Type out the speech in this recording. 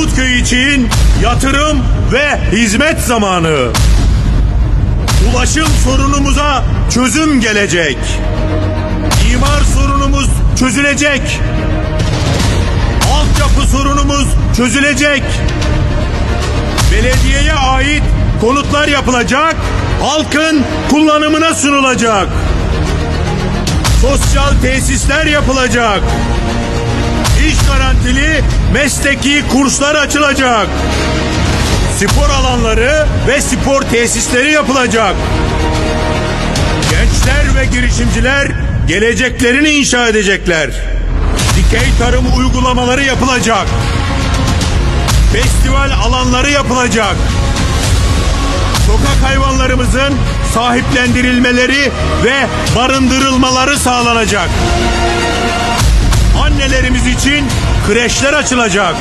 Arnavutköy için yatırım ve hizmet zamanı. Ulaşım sorunumuza çözüm gelecek. İmar sorunumuz çözülecek. Altyapı sorunumuz çözülecek. Belediyeye ait konutlar yapılacak, halkın kullanımına sunulacak. Sosyal tesisler yapılacak. Mesleki kurslar açılacak. Spor alanları ve spor tesisleri yapılacak. Gençler ve girişimciler geleceklerini inşa edecekler. Dikey tarım uygulamaları yapılacak. Festival alanları yapılacak. Sokak hayvanlarımızın sahiplendirilmeleri ve barındırılmaları sağlanacak. Annelerimiz için kreşler açılacak.